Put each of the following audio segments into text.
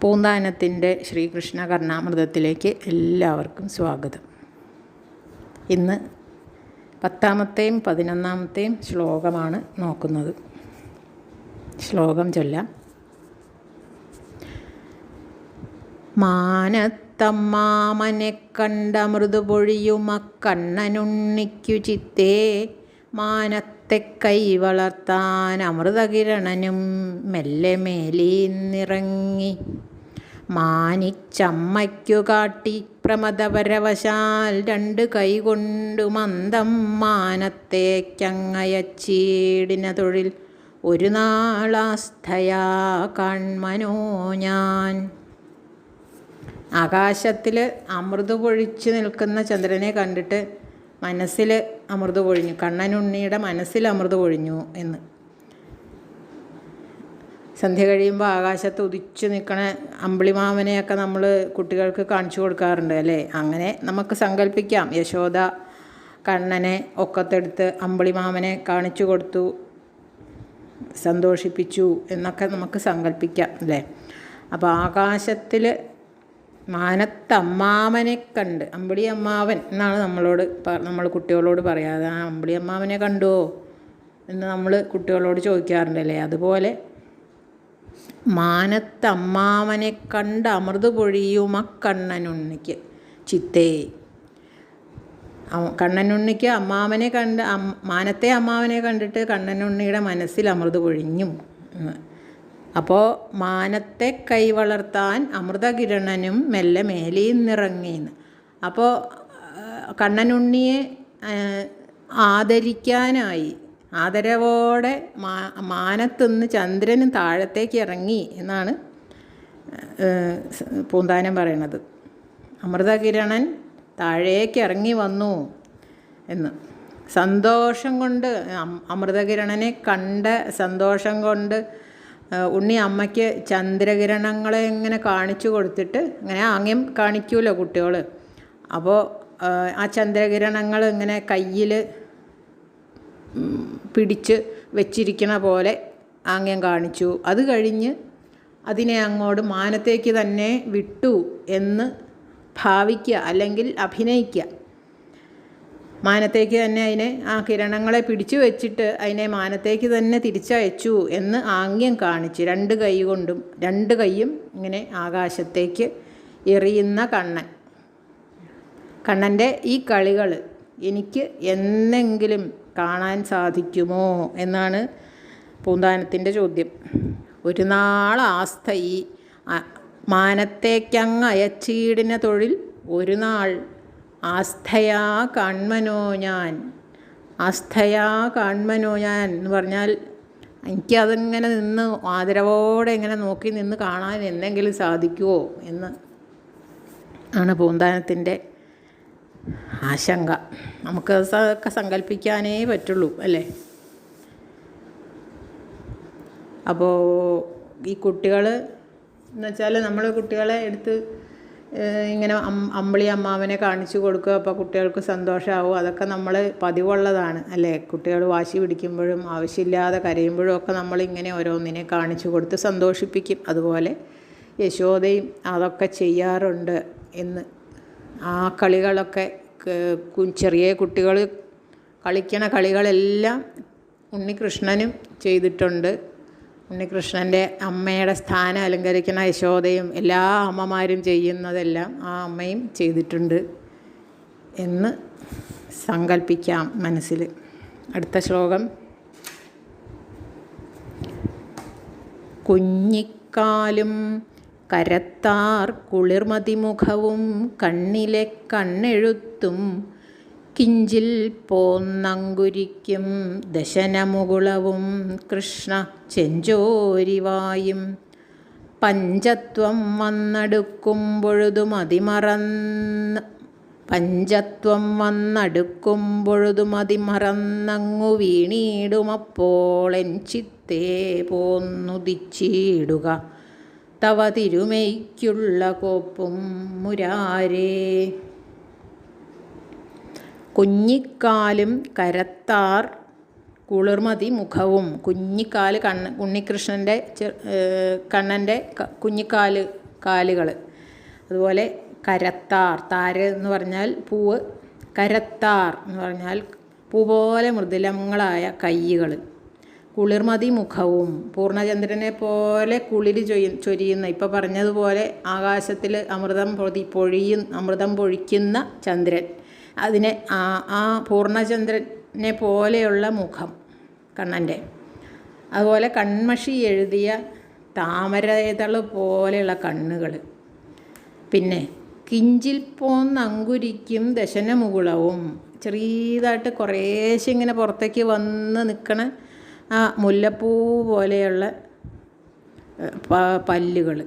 പൂന്താനത്തിന്റെ ശ്രീകൃഷ്ണ കർണാമൃതത്തിലേക്ക് എല്ലാവർക്കും സ്വാഗതം. ഇന്ന് പത്താമത്തെയും പതിനൊന്നാമത്തെയും ശ്ലോകമാണ് നോക്കുന്നത്. ശ്ലോകം ചൊല്ലാം. മാനത്തമ്മാമനെ കണ്ട മൃദുപൊഴിയുമക്കണ്ണനുണ്ണിക്കു ചിത്തേ മാനത്തെ കൈ വളർത്താൻ അമൃതകിരണനും മെല്ലെ മേലീന്നിറങ്ങി. മാനിച്ചമ്മയ്ക്കു കാട്ടി പ്രമദപരവശാൽ രണ്ട് കൈകൊണ്ടു മന്ദം മാനത്തേക്കങ്ങയച്ചീടിന തൊഴിൽ ഒരു നാളാസ്ഥയാ കൺമനോ ഞാൻ. ആകാശത്തിൽ അമൃത് പൊഴിച്ചു നിൽക്കുന്ന ചന്ദ്രനെ കണ്ടിട്ട് മനസ്സിൽ അമൃത് പൊഴിഞ്ഞു കണ്ണനുണ്ണിയുടെ മനസ്സിൽ അമൃത് പൊഴിഞ്ഞു എന്ന്. സന്ധ്യ കഴിയുമ്പോൾ ആകാശത്ത് ഉദിച്ചു നിൽക്കണ അമ്പിളിമാമനെയൊക്കെ നമ്മൾ കുട്ടികൾക്ക് കാണിച്ചു കൊടുക്കാറുണ്ട് അല്ലേ? അങ്ങനെ നമുക്ക് സങ്കല്പിക്കാം യശോദ കണ്ണനെ ഒക്കത്തെടുത്ത് അമ്പിളിമാമനെ കാണിച്ചു കൊടുത്തു സന്തോഷിപ്പിച്ചു എന്നൊക്കെ നമുക്ക് സങ്കല്പിക്കാം അല്ലേ? അപ്പോൾ ആകാശത്തിൽ മാനത്തമ്മാവനെ കണ്ട് അമ്പിളി അമ്മാവൻ എന്നാണ് നമ്മളോട് നമ്മൾ കുട്ടികളോട് പറയാതെ ആ അമ്പിളി അമ്മാവനെ കണ്ടുവോ എന്ന് നമ്മൾ കുട്ടികളോട് ചോദിക്കാറുണ്ടല്ലേ അതുപോലെ മാനത്തമ്മാവനെ കണ്ട് അമൃത് പൊഴിയുമ കണ്ണനുണ്ണിക്ക് ചിത്തേ. കണ്ണനുണ്ണിക്ക് അമ്മാവനെ കണ്ട് മാനത്തെ അമ്മാവനെ കണ്ടിട്ട് കണ്ണനുണ്ണിയുടെ മനസ്സിൽ അമൃത് പൊഴിഞ്ഞും. അപ്പോൾ മാനത്തെ കൈ വളർത്താൻ അമൃതകിരണനും മെല്ലെ മേലിന്നിറങ്ങിന്ന് അപ്പോൾ കണ്ണനുണ്ണിയെ ആദരിക്കാനായി ആദരവോടെ മാ മാനത്തുനിന്ന് ചന്ദ്രനും താഴത്തേക്ക് ഇറങ്ങി എന്നാണ് പൂന്താനം പറയണത്. അമൃതകിരണൻ താഴേക്ക് ഇറങ്ങി വന്നു എന്ന്. സന്തോഷം കൊണ്ട് അമൃതകിരണനെ കണ്ട സന്തോഷം കൊണ്ട് ഉണ്ണി അമ്മയ്ക്ക് ചന്ദ്രകിരണങ്ങളെ ഇങ്ങനെ കാണിച്ചു കൊടുത്തിട്ട് ഇങ്ങനെ ആംഗ്യം കാണിക്കുമല്ലോ കുട്ടികൾ അപ്പോൾ ആ ചന്ദ്രകിരണങ്ങൾ ഇങ്ങനെ കയ്യിൽ പിടിച്ച് വെച്ചിരിക്കണ പോലെ ആംഗ്യം കാണിച്ചു. അത് കഴിഞ്ഞ് അതിനെ അങ്ങോട്ട് മാനത്തേക്ക് തന്നെ വിട്ടു എന്ന് ഭാവിക്കുക അല്ലെങ്കിൽ അഭിനയിക്കുക. മാനത്തേക്ക് തന്നെ അതിനെ ആ കിരണങ്ങളെ പിടിച്ചു വെച്ചിട്ട് അതിനെ മാനത്തേക്ക് തന്നെ തിരിച്ചയച്ചു എന്ന് ആംഗ്യം കാണിച്ച് രണ്ട് കൈ കൊണ്ടും രണ്ട് കൈയും ഇങ്ങനെ ആകാശത്തേക്ക് എറിയുന്ന കണ്ണൻ. കണ്ണന്റെ ഈ കളികൾ എനിക്ക് എന്നെങ്കിലും കാണാൻ സാധിക്കുമോ എന്നാണ് പൂന്താനത്തിന്റെ ചോദ്യം. ഒരു നാൾ ആസ്ഥ ഈ മാനത്തേക്കങ്ങ് അയച്ചീടിന തൊഴിൽ ഒരു നാൾ. ആസ്ഥയാ കാൺമനോ ഞാൻ ആസ്ഥയാ കാൺമനോ ഞാൻ എന്ന് പറഞ്ഞാൽ എനിക്കതിങ്ങനെ നിന്ന് ആദരവോടെ ഇങ്ങനെ നോക്കി നിന്ന് കാണാൻ എന്തെങ്കിലും സാധിക്കുമോ എന്ന് ആണ് പൂന്താനത്തിന്റെ ആശങ്ക. നമുക്ക് അതൊക്കെ സങ്കല്പിക്കാനേ പറ്റുള്ളൂ അല്ലേ? അപ്പോൾ ഈ കുട്ടികൾ എന്ന് വെച്ചാൽ നമ്മൾ കുട്ടികളെ എടുത്ത് ഇങ്ങനെ അമ്പിളി അമ്മാവനെ കാണിച്ചു കൊടുക്കുക അപ്പോൾ കുട്ടികൾക്ക് സന്തോഷമാവും അതൊക്കെ നമ്മൾ പതിവുള്ളതാണ് അല്ലേ? കുട്ടികൾ വാശി പിടിക്കുമ്പോഴും ആവശ്യമില്ലാതെ കരയുമ്പോഴും ഒക്കെ നമ്മളിങ്ങനെ ഓരോന്നിനെ കാണിച്ചു കൊടുത്ത് സന്തോഷിപ്പിക്കും. അതുപോലെ യശോദയും അതൊക്കെ ചെയ്യാറുണ്ട് എന്ന് ആ കളികളൊക്കെ ചെറിയ കുട്ടികൾ കളിക്കണ കളികളെല്ലാം ഉണ്ണികൃഷ്ണനും ചെയ്തിട്ടുണ്ട്. ഉണ്ണികൃഷ്ണന്റെ അമ്മയുടെ സ്ഥാനം അലങ്കരിക്കുന്ന യശോദയും എല്ലാ അമ്മമാരും ചെയ്യുന്നതെല്ലാം ആ അമ്മയും ചെയ്തിട്ടുണ്ട് എന്ന് സങ്കല്പിക്കാം മനസ്സിൽ. അടുത്ത ശ്ലോകം. കുഞ്ഞിക്കാലും കരത്താർ കുളിർമതിമുഖവും കണ്ണിലെ കണ്ണെഴുത്തും കിഞ്ചിൽ പോന്നങ്കുരിക്കും ദശനമുകുളവും കൃഷ്ണ ചെഞ്ചോരിവായും. പഞ്ചത്വം വന്നടുക്കുമ്പൊഴുതും മതിമറന്ന് പഞ്ചത്വം വന്നടുക്കുമ്പൊഴുതും അതിമറന്നങ്ങു വീണീടുമപ്പോളെൻ ചിത്തേ പോന്നുദിച്ചിടുക. തവ തിരുമേയ്ക്കുള്ള കോപ്പും മുരാരേ. കുഞ്ഞിക്കാലും കരത്താർ കുളിർമതി മുഖവും. കുഞ്ഞിക്കാൽ കണ്ണ് ഉണ്ണികൃഷ്ണന്റെ കണ്ണന്റെ കുഞ്ഞിക്കാൽ കാലുകൾ അതുപോലെ കരത്താർ താര എന്ന് പറഞ്ഞാൽ പൂവ്. കരത്താർ എന്ന് പറഞ്ഞാൽ പൂ പോലെ മൃദുലങ്ങളായ കയ്യുകൾ കുളിർമതി മുഖവും പൂർണചന്ദ്രനെ പോലെ കുളിർ ചൊയ് ചൊരിയുന്ന ഇപ്പോൾ പറഞ്ഞതുപോലെ ആകാശത്തിൽ അമൃതം പൊതി പൊഴിയും അമൃതം പൊഴിക്കുന്ന ചന്ദ്രൻ. അതിനെ ആ ആ പൂർണചന്ദ്രനെ പോലെയുള്ള മുഖം കണ്ണന്റെ. അതുപോലെ കൺമഷി എഴുതിയ താമരതൾ പോലെയുള്ള കണ്ണുകൾ പിന്നെ കിഞ്ചിൽ പോന്നങ്കുരിക്കും ദശനമുകുളവും. ചെറിയതായിട്ട് കുറേശ്ശെ ഇങ്ങനെ പുറത്തേക്ക് വന്ന് നിൽക്കണ ആ മുല്ലപ്പൂ പോലെയുള്ള പല്ലുകൾ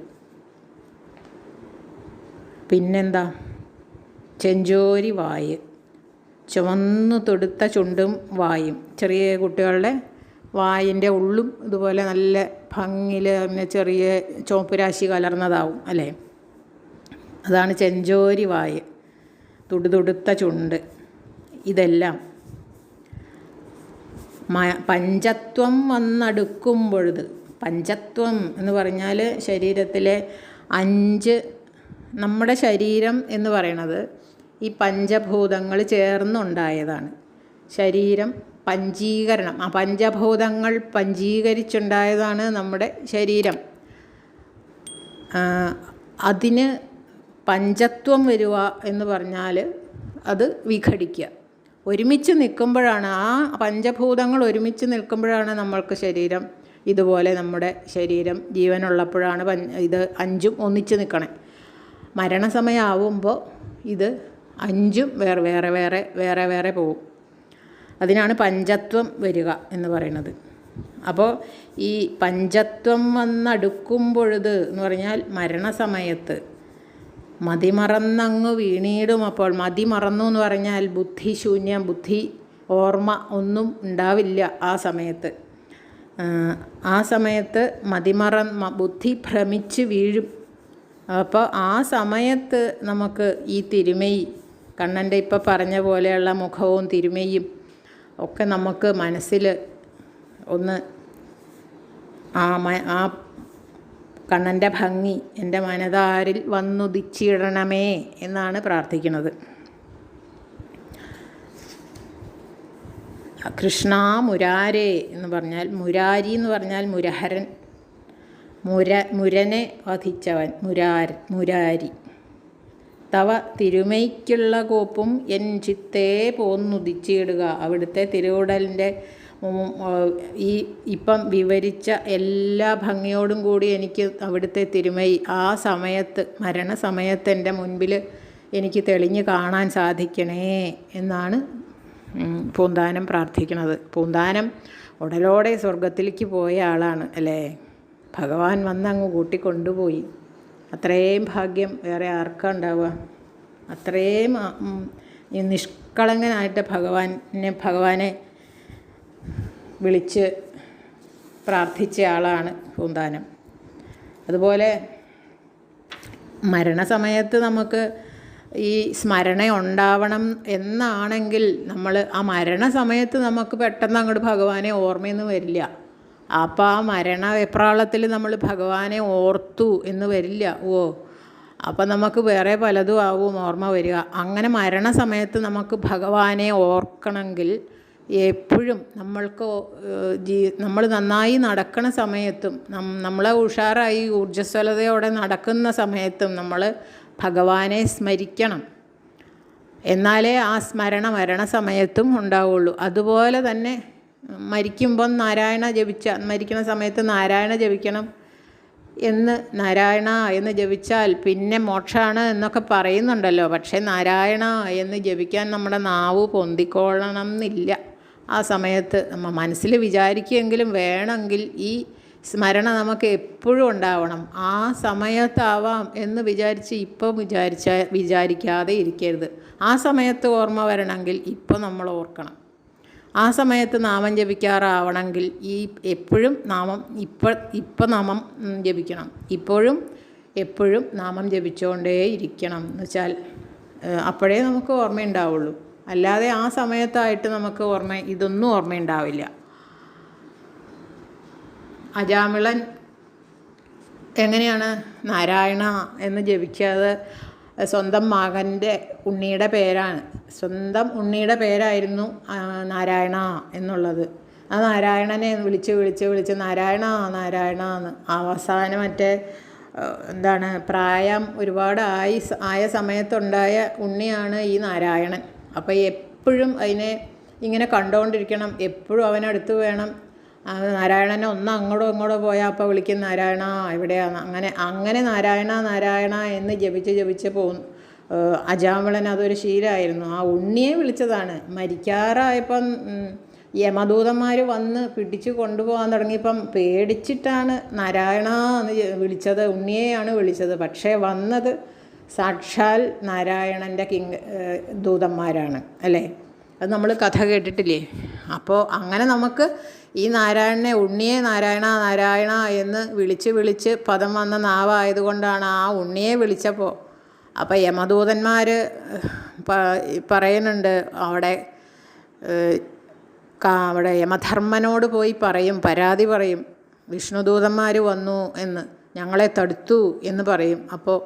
പിന്നെന്താ? ചെഞ്ചോരി വായ്. ചുവന്നു തൊടുത്ത ചുണ്ടും വായും. ചെറിയ കുട്ടികളുടെ വായിന്റെ ഉള്ളും ഇതുപോലെ നല്ല ഭംഗിയിൽ അങ്ങനെ ചെറിയ ചുവപ്പ് കലർന്നതാവും അല്ലേ? അതാണ് ചെഞ്ചോരി വായ്. തുടുതുടുത്ത ചുണ്ട്. ഇതെല്ലാം മ പഞ്ചത്വം വന്നടുക്കുമ്പൊഴുത്. പഞ്ചത്വം എന്ന് പറഞ്ഞാൽ ശരീരത്തിലെ അഞ്ച് നമ്മുടെ ശരീരം എന്ന് പറയണത് ഈ പഞ്ചഭൂതങ്ങൾ ചേർന്നുണ്ടായതാണ്. ശരീരം പഞ്ചീകരണം. ആ പഞ്ചഭൂതങ്ങൾ പഞ്ചീകരിച്ചുണ്ടായതാണ് നമ്മുടെ ശരീരം. അതിന് പഞ്ചത്വം വരിക എന്ന് പറഞ്ഞാൽ അത് വിഘടിക്കുക ഒരുമിച്ച് നിൽക്കുമ്പോഴാണ് ആ പഞ്ചഭൂതങ്ങൾ ഒരുമിച്ച് നിൽക്കുമ്പോഴാണ് നമ്മൾക്ക് ശരീരം. ഇതുപോലെ നമ്മുടെ ശരീരം ജീവനുള്ളപ്പോഴാണ് ഇത് അഞ്ചും ഒന്നിച്ച് നിൽക്കണേ. മരണസമയമാവുമ്പോൾ ഇത് അഞ്ചും വേറെ വേറെ വേറെ വേറെ വേറെ പോവും അതിനാണ് പഞ്ചത്വം വരിക എന്ന് പറയുന്നത്. അപ്പോൾ ഈ പഞ്ചത്വം വന്നടുക്കുമ്പോഴത് എന്ന് പറഞ്ഞാൽ മരണസമയത്ത് മതിമറന്നങ്ങ് വീണീടും അപ്പോൾ. മതി മറന്നു എന്ന് പറഞ്ഞാൽ ബുദ്ധിശൂന്യം ബുദ്ധി ഓർമ്മ ഒന്നും ഉണ്ടാവില്ല ആ സമയത്ത്. ആ സമയത്ത് മതിമറ ബുദ്ധി ഭ്രമിച്ച് വീഴും. അപ്പോൾ ആ സമയത്ത് നമുക്ക് ഈ തിരുമൈ കണ്ണന്റെ ഇപ്പം പറഞ്ഞ പോലെയുള്ള മുഖവും തിരുമയും ഒക്കെ നമുക്ക് മനസ്സിൽ ഒന്ന് ആ ആ കണ്ണന്റെ ഭംഗി എന്റെ മനതാരിൽ വന്നുദിച്ചിടണമേ എന്നാണ് പ്രാർത്ഥിക്കുന്നത്. കൃഷ്ണ മുരാരേ എന്ന് പറഞ്ഞാൽ മുരാരി എന്ന് പറഞ്ഞാൽ മുരഹരൻ. മുര മുരനെ വധിച്ചവൻ മുരാർ മുരാരി. തവ തിരുമയ്ക്കുള്ള കോപ്പും എൻ ചിത്തേ പോന്നുദിച്ചിടുക അവിടുത്തെ തിരുവുടലിന്റെ ഈ ഇപ്പം വിവരിച്ച എല്ലാ ഭംഗിയോടും കൂടി എനിക്ക് അവിടുത്തെ തിരുമൈ ആ സമയത്ത് മരണസമയത്ത് എന്റെ മുൻപിൽ എനിക്ക് തെളിഞ്ഞ് കാണാൻ സാധിക്കണേ എന്നാണ് പൂന്താനം പ്രാർത്ഥിക്കുന്നത്. പൂന്താനം ഉടലോടെ സ്വർഗത്തിലേക്ക് പോയ ആളാണ് അല്ലേ? ഭഗവാൻ വന്ന് അങ്ങ് കൂട്ടിക്കൊണ്ടുപോയി. അത്രയും ഭാഗ്യം വേറെ ആർക്കാ ഉണ്ടാവുക? അത്രയും നിഷ്കളങ്കനായിട്ട് ഭഗവാനെ ഭഗവാനെ വിളിച്ച് പ്രാർത്ഥിച്ച ആളാണ് പൂന്താനം. അതുപോലെ മരണസമയത്ത് നമുക്ക് ഈ സ്മരണ ഉണ്ടാവണം എന്നാണെങ്കിൽ നമ്മൾ ആ മരണസമയത്ത് നമുക്ക് പെട്ടെന്ന് അങ്ങോട്ട് ഭഗവാനെ ഓർമ്മയൊന്നും വരില്ല. അപ്പോൾ ആ മരണ വെപ്രാളത്തിൽ നമ്മൾ ഭഗവാനെ ഓർത്തു എന്ന് വരില്ല. ഓ അപ്പം നമുക്ക് വേറെ പലതും ആവും ഓർമ്മ വരിക. അങ്ങനെ മരണസമയത്ത് നമുക്ക് ഭഗവാനെ ഓർക്കണമെങ്കിൽ എപ്പോഴും നമ്മൾക്ക് ജീ നമ്മൾ നന്നായി നടക്കുന്ന സമയത്തും നമ്മളെ ഉഷാറായി ഊർജസ്വലതയോടെ നടക്കുന്ന സമയത്തും നമ്മൾ ഭഗവാനെ സ്മരിക്കണം. എന്നാലേ ആ സ്മരണ മരണ സമയത്തും ഉണ്ടാവുള്ളൂ. അതുപോലെ തന്നെ മരിക്കുമ്പം നാരായണ ജപിച്ച മരിക്കുന്ന സമയത്ത് നാരായണ ജപിക്കണം എന്ന് നാരായണ എന്ന് ജപിച്ചാൽ പിന്നെ മോക്ഷമാണ് എന്നൊക്കെ പറയുന്നുണ്ടല്ലോ. പക്ഷേ നാരായണ എന്ന് ജപിക്കാൻ നമ്മുടെ നാവ് പൊന്തിക്കൊള്ളണം എന്നില്ല. ആ സമയത്ത് നമ്മൾ മനസ്സിൽ വിചാരിക്കുമെങ്കിലും വേണമെങ്കിൽ ഈ സ്മരണ നമുക്ക് എപ്പോഴും ഉണ്ടാവണം. ആ സമയത്താവാം എന്ന് വിചാരിച്ച് ഇപ്പോൾ വിചാരിച്ച വിചാരിക്കാതെ ഇരിക്കരുത്. ആ സമയത്ത് ഓർമ്മ വരണമെങ്കിൽ ഇപ്പോൾ നമ്മൾ ഓർക്കണം. ആ സമയത്ത് നാമം ജപിക്കാറാവണമെങ്കിൽ ഈ എപ്പോഴും നാമം ഇപ്പം ഇപ്പം നാമം ജപിക്കണം. ഇപ്പോഴും എപ്പോഴും നാമം ജപിച്ചുകൊണ്ടേ ഇരിക്കണം എന്ന് വെച്ചാൽ അപ്പോഴേ നമുക്ക് ഓർമ്മയുണ്ടാവുള്ളൂ. അല്ലാതെ ആ സമയത്തായിട്ട് നമുക്ക് ഓർമ്മ ഇതൊന്നും ഓർമ്മയുണ്ടാവില്ല. അജാമിളൻ എങ്ങനെയാണ് നാരായണ എന്ന് ജപിക്കാതെ സ്വന്തം മകന്റെ ഉണ്ണിയുടെ പേരാണ്. സ്വന്തം ഉണ്ണിയുടെ പേരായിരുന്നു നാരായണ എന്നുള്ളത്. ആ നാരായണനെ വിളിച്ച് വിളിച്ച് വിളിച്ച് നാരായണ നാരായണ എന്ന്. അവസാനം മറ്റേ എന്താണ് പ്രായം ഒരുപാട് ആയി ആയ സമയത്തുണ്ടായ ഉണ്ണിയാണ് ഈ നാരായണൻ. അപ്പോൾ എപ്പോഴും അതിനെ ഇങ്ങനെ കണ്ടുകൊണ്ടിരിക്കണം എപ്പോഴും അവനടുത്ത് വേണം. നാരായണനെ ഒന്ന് അങ്ങോട്ടോ ഇങ്ങോട്ടോ പോയാൽ അപ്പോൾ വിളിക്കും നാരായണ എവിടെയാണ് അങ്ങനെ അങ്ങനെ നാരായണ നാരായണ എന്ന് ജപിച്ച് ജപിച്ച് പോകും. അജാമിളൻ അതൊരു ശീലമായിരുന്നു. ആ ഉണ്ണിയെ വിളിച്ചതാണ്. മരിക്കാറായപ്പം യമദൂതന്മാർ വന്ന് പിടിച്ചു കൊണ്ടുപോകാൻ തുടങ്ങിയപ്പം പേടിച്ചിട്ടാണ് നാരായണ എന്ന് വിളിച്ചത് ഉണ്ണിയെയാണ് വിളിച്ചത്. പക്ഷേ വന്നത് സാക്ഷാൽ നാരായണന്റെ കിങ് ദൂതന്മാരാണ് അല്ലേ? അത് നമ്മൾ കഥ കേട്ടിട്ടില്ലേ? അപ്പോൾ അങ്ങനെ നമുക്ക് ഈ നാരായണനെ ഉണ്ണിയെ നാരായണ നാരായണ എന്ന് വിളിച്ച് വിളിച്ച് പദം വന്ന നാവായതുകൊണ്ടാണ് ആ ഉണ്ണിയെ വിളിച്ചപ്പോൾ. അപ്പോൾ യമദൂതന്മാർ പറയുന്നുണ്ട് അവിടെ അവിടെ യമധർമ്മനോട് പോയി പറയും പരാതി പറയും വിഷ്ണുദൂതന്മാർ വന്നു എന്ന് ഞങ്ങളെ തടുത്തു എന്ന് പറയും. അപ്പോൾ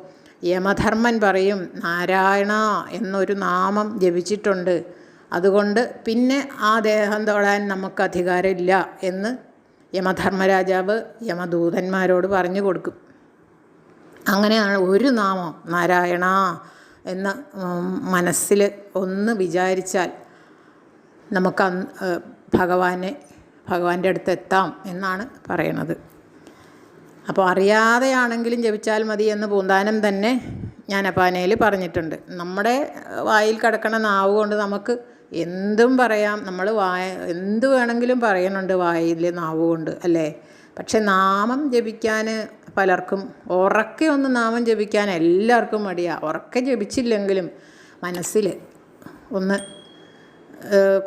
യമധർമ്മൻ പറയും നാരായണ എന്നൊരു നാമം ജപിച്ചിട്ടുണ്ട്. അതുകൊണ്ട് പിന്നെ ആ ദേഹം തൊടാൻ നമുക്ക് അധികാരമില്ല എന്ന് യമധർമ്മരാജാവ് യമദൂതന്മാരോട് പറഞ്ഞു കൊടുക്കും. അങ്ങനെയാണ് ഒരു നാമം നാരായണ എന്ന് മനസ്സിൽ ഒന്ന് വിചാരിച്ചാൽ നമുക്ക് ഭഗവാനെ ഭഗവാന്റെ അടുത്ത് എത്താം എന്നാണ് പറയണത്. അപ്പോൾ അറിയാതെയാണെങ്കിലും ജപിച്ചാൽ മതി എന്ന് പൂന്താനം തന്നെ ഞാൻ ജ്ഞാനപ്പാനയിൽ പറഞ്ഞിട്ടുണ്ട്. നമ്മുടെ വായിൽ കിടക്കണ നാവ് കൊണ്ട് നമുക്ക് എന്തും പറയാം. നമ്മൾ വായ എന്ത് വേണമെങ്കിലും പറയുന്നുണ്ട് വായിൽ നാവ് കൊണ്ട് അല്ലേ? പക്ഷെ നാമം ജപിക്കാൻ പലർക്കും ഉറക്കെ ഒന്ന് നാമം ജപിക്കാൻ എല്ലാവർക്കും മടിയാണ് ഉറക്കെ ജപിച്ചില്ലെങ്കിലും മനസ്സിൽ ഒന്ന്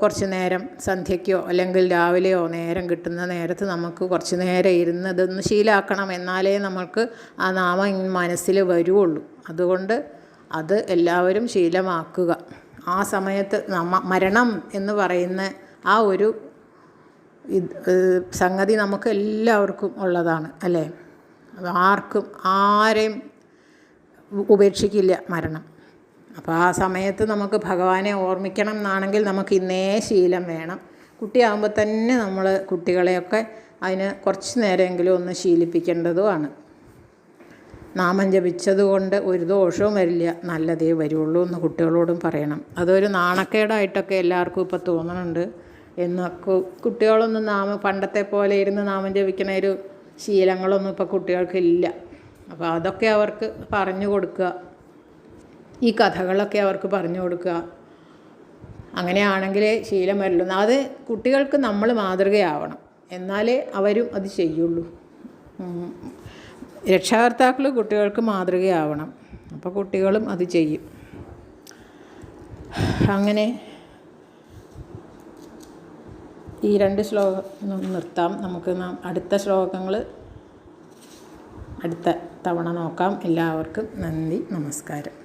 കുറച്ച് നേരം സന്ധ്യയ്ക്കോ അല്ലെങ്കിൽ രാവിലെയോ നേരം കിട്ടുന്ന നേരത്ത് നമുക്ക് കുറച്ച് നേരം ഇരുന്ന് ഇതൊന്ന് ശീലാക്കണം എന്നാലേ നമുക്ക് ആ നാമം മനസ്സിൽ വരുവുള്ളൂ. അതുകൊണ്ട് അത് എല്ലാവരും ശീലമാക്കുക. ആ സമയത്ത് നമ്മ മരണം എന്ന് പറയുന്ന ആ ഒരു സംഗതി നമുക്ക് എല്ലാവർക്കും ഉള്ളതാണ് അല്ലേ? ആർക്കും ആരെയും ഉപേക്ഷിക്കില്ല മരണം. അപ്പോൾ ആ സമയത്ത് നമുക്ക് ഭഗവാനെ ഓർമ്മിക്കണം എന്നാണെങ്കിൽ നമുക്ക് ഇന്നേ ശീലം വേണം. കുട്ടിയാകുമ്പോൾ തന്നെ നമ്മൾ കുട്ടികളെയൊക്കെ അതിന് കുറച്ച് നേരമെങ്കിലും ഒന്ന് ശീലിപ്പിക്കേണ്ടതുമാണ് നാമം ജപിച്ചതുകൊണ്ട് ഒരു ദോഷവും വരില്ല. നല്ലതേ വരുള്ളൂ എന്ന് കുട്ടികളോടും പറയണം. അതൊരു നാണക്കേടായിട്ടൊക്കെ എല്ലാവർക്കും ഇപ്പോൾ തോന്നുന്നുണ്ട് എന്നൊക്കെ കുട്ടികളൊന്നും നാമ പണ്ടത്തെ പോലെ ഇരുന്ന് നാമം ജപിക്കണ ഒരു ശീലങ്ങളൊന്നും ഇപ്പോൾ കുട്ടികൾക്കില്ല. അപ്പോൾ അതൊക്കെ അവർക്ക് പറഞ്ഞു കൊടുക്കുക. ഈ കഥകളൊക്കെ അവർക്ക് പറഞ്ഞു കൊടുക്കുക. അങ്ങനെയാണെങ്കിൽ ശീലം വരുള്ളൂ അത് കുട്ടികൾക്ക് നമ്മൾ മാതൃകയാവണം. എന്നാലേ അവരും അത് ചെയ്യുള്ളൂ. രക്ഷാകർത്താക്കൾ കുട്ടികൾക്ക് മാതൃകയാവണം. അപ്പോൾ കുട്ടികളും അത് ചെയ്യും. അങ്ങനെ ഈ രണ്ട് ശ്ലോകം നിർത്താം. നമുക്ക് നാം അടുത്ത ശ്ലോകങ്ങൾ അടുത്ത തവണ നോക്കാം. എല്ലാവർക്കും നന്ദി. നമസ്കാരം.